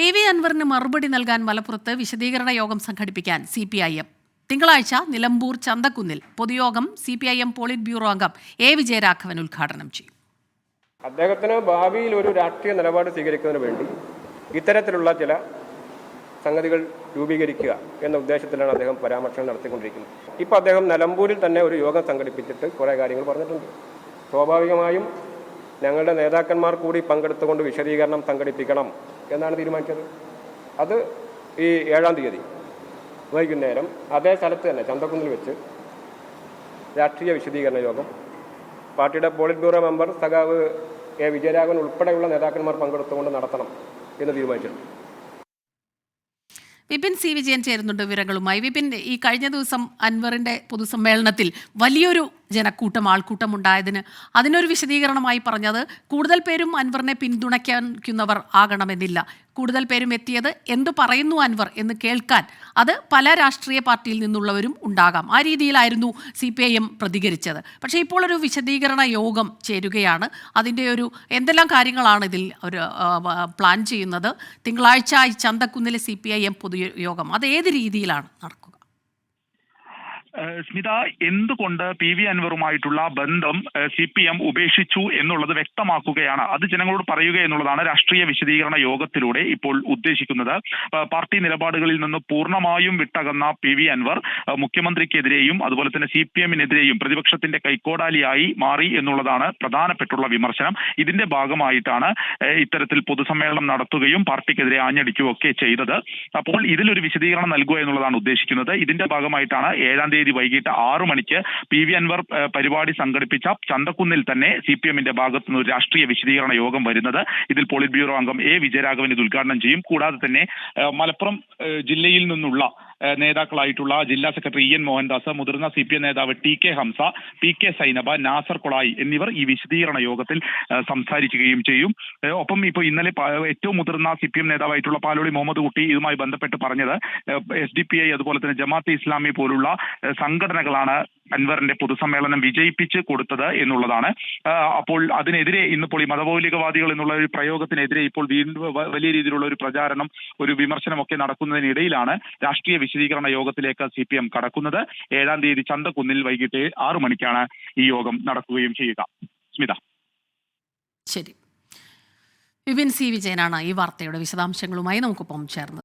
P V അൻവറിന് മറുപടി നൽകാൻ മലപ്പുറത്ത് വിശദീകരണ യോഗം സംഘടിപ്പിക്കാൻ സി പി ഐ എം. തിങ്കളാഴ്ച നിലമ്പൂർ ചന്തക്കുന്നിൽ പൊതുയോഗം C P I M politburo അംഗം എ വിജയരാഘവൻ ഉദ്ഘാടനം ചെയ്യും. അദ്ദേഹത്തിന് ഭാവിയിൽ ഒരു രാഷ്ട്രീയ നിലപാട് സ്വീകരിക്കുന്നതിന് വേണ്ടി ഇത്തരത്തിലുള്ള ചില സംഗതികൾ രൂപീകരിക്കുക എന്ന ഉദ്ദേശത്തിലാണ് അദ്ദേഹം പരാമർശം നടത്തിക്കൊണ്ടിരിക്കുന്നത്. ഇപ്പോൾ അദ്ദേഹം നിലമ്പൂരിൽ തന്നെ ഒരു യോഗം സംഘടിപ്പിച്ചിട്ട് കുറേ കാര്യങ്ങൾ പറഞ്ഞിട്ടുണ്ട്. സ്വാഭാവികമായും ഞങ്ങളുടെ നേതാക്കന്മാർ കൂടി പങ്കെടുത്തുകൊണ്ട് വിശദീകരണം സംഘടിപ്പിക്കണം എന്നാണ് തീരുമാനിച്ചത്? അത് ഈ ഏഴാം തീയതി വൈകുന്നേരം അതേ സ്ഥലത്ത് തന്നെ ചന്തക്കുന്നിൽ വെച്ച് രാഷ്ട്രീയ വിശദീകരണ യോഗം പാർട്ടിയുടെ പോളിറ്റ് ബ്യൂറോ മെമ്പർ സഖാവ് എ വിജയരാഘവൻ ഉൾപ്പെടെയുള്ള നേതാക്കന്മാർ പങ്കെടുത്തുകൊണ്ട് നടത്തണം എന്ന് തീരുമാനിച്ചിട്ടുണ്ട്. വിപിൻ സി വിജയൻ ചേരുന്നുണ്ട് വിവരങ്ങളുമായി. വിപിൻ ഈ കഴിഞ്ഞ ദിവസം അൻവറിന്റെ പൊതുസമ്മേളനത്തിൽ വലിയൊരു ജനക്കൂട്ടം ആൾക്കൂട്ടം ഉണ്ടായതിന്. അതിനൊരു വിശദീകരണമായി പറഞ്ഞത് കൂടുതൽ പേരും അൻവറിനെ പിന്തുണയ്ക്കുന്നവർ ആകണമെന്നില്ല. കൂടുതൽ പേരും എത്തിയത് എന്തു പറയുന്നു അൻവർ എന്ന് കേൾക്കാൻ അത് പല രാഷ്ട്രീയ പാർട്ടിയിൽ നിന്നുള്ളവരും ഉണ്ടാകാം. ആ രീതിയിലായിരുന്നു സി പി ഐ എം പ്രതികരിച്ചത്. പക്ഷേ ഇപ്പോൾ ഒരു വിശദീകരണ യോഗം ചേരുകയാണ്. അതിന്റെ ഒരു എന്തെല്ലാം കാര്യങ്ങളാണ് ഇതിൽ ഒരു പ്ലാൻ ചെയ്യുന്നത്? തിങ്കളാഴ്ച ചന്തക്കുന്നിലെ സി പി ഐ എം പൊതുയോഗം. അത് ഏത് രീതിയിലാണ് നടക്കുക? സ്മിത എന്തുകൊണ്ട് പി വി അൻവറുമായിട്ടുള്ള ബന്ധം സി പി എം ഉപേക്ഷിച്ചു എന്നുള്ളത് വ്യക്തമാക്കുകയാണ്. അത് ജനങ്ങളോട് പറയുക എന്നുള്ളതാണ് രാഷ്ട്രീയ വിശദീകരണ യോഗത്തിലൂടെ ഇപ്പോൾ ഉദ്ദേശിക്കുന്നത്. പാർട്ടി നിലപാടുകളിൽ നിന്ന് പൂർണമായും വിട്ടകന്ന പി വി അൻവർ മുഖ്യമന്ത്രിക്കെതിരെയും അതുപോലെ തന്നെ സി പി എമ്മിനെതിരെയും പ്രതിപക്ഷത്തിന്റെ കൈക്കോടാലിയായി മാറി എന്നുള്ളതാണ് പ്രധാനപ്പെട്ടുള്ള വിമർശനം. ഇതിന്റെ ഭാഗമായിട്ടാണ് ഇത്തരത്തിൽ പൊതുസമ്മേളനം നടത്തുകയും പാർട്ടിക്കെതിരെ ആഞ്ഞടിക്കുകയും ഒക്കെ ചെയ്തത്. അപ്പോൾ ഇതിലൊരു വിശദീകരണം നൽകുക എന്നുള്ളതാണ് ഉദ്ദേശിക്കുന്നത്. ഇതിന്റെ ഭാഗമായിട്ടാണ് ഏഴാം തീയതി വൈകിട്ട് ആറു മണിക്ക് പി വി അൻവർ പരിപാടി സംഘടിപ്പിച്ച ചന്തക്കുന്നിൽ തന്നെ സി പി എമ്മിന്റെ ഭാഗത്തുനിന്ന് ഒരു രാഷ്ട്രീയ വിശദീകരണ യോഗം വരുന്നത്. ഇതിൽ പോളിറ്റ് ബ്യൂറോ അംഗം എ വിജയരാഘവൻ ഇത് ഉദ്ഘാടനം ചെയ്യും. കൂടാതെ തന്നെ മലപ്പുറം ജില്ലയിൽ നിന്നുള്ള നേതാക്കളായിട്ടുള്ള ജില്ലാ സെക്രട്ടറി ഇ എൻ മോഹൻദാസ് മുതിർന്ന സി പി എം നേതാവ് T K Hamsa P K Zainaba Nasser Kolayi എന്നിവർ ഈ വിശദീകരണ യോഗത്തിൽ സംസാരിക്കുകയും ചെയ്യും. ഒപ്പം ഇപ്പോൾ ഇന്നലെ ഏറ്റവും മുതിർന്ന സി പി എം നേതാവായിട്ടുള്ള പാലോളി മുഹമ്മദ് കുട്ടി ഇതുമായി ബന്ധപ്പെട്ട് പറഞ്ഞത് എസ് ഡി പി ഐ അതുപോലെ തന്നെ ജമാഅത്ത് ഇസ്ലാമി പോലുള്ള സംഘടനകളാണ് അൻവറിന്റെ പൊതുസമ്മേളനം വിജയിപ്പിച്ച് കൊടുത്തത് എന്നുള്ളതാണ്. അപ്പോൾ അതിനെതിരെ ഇന്നിപ്പോൾ ഈ മതമൗലികവാദികൾ എന്നുള്ള ഒരു പ്രയോഗത്തിനെതിരെ ഇപ്പോൾ വലിയ രീതിയിലുള്ള ഒരു പ്രചാരണം ഒരു വിമർശനമൊക്കെ നടക്കുന്നതിനിടയിലാണ് രാഷ്ട്രീയ വിശദീകരണ യോഗത്തിലേക്ക് സി പി എം കടക്കുന്നത്. ഏഴാം തീയതി ചന്തക്കുന്നിൽ വൈകിട്ട് ആറു മണിക്കാണ് ഈ യോഗം നടക്കുകയും ചെയ്യുക. സ്മിത. ശരി. വിപിൻ സി വിജയനാണ് ഈ വാർത്തയുടെ വിശദാംശങ്ങളുമായി. നമുക്കൊപ്പം ചേർന്നത്.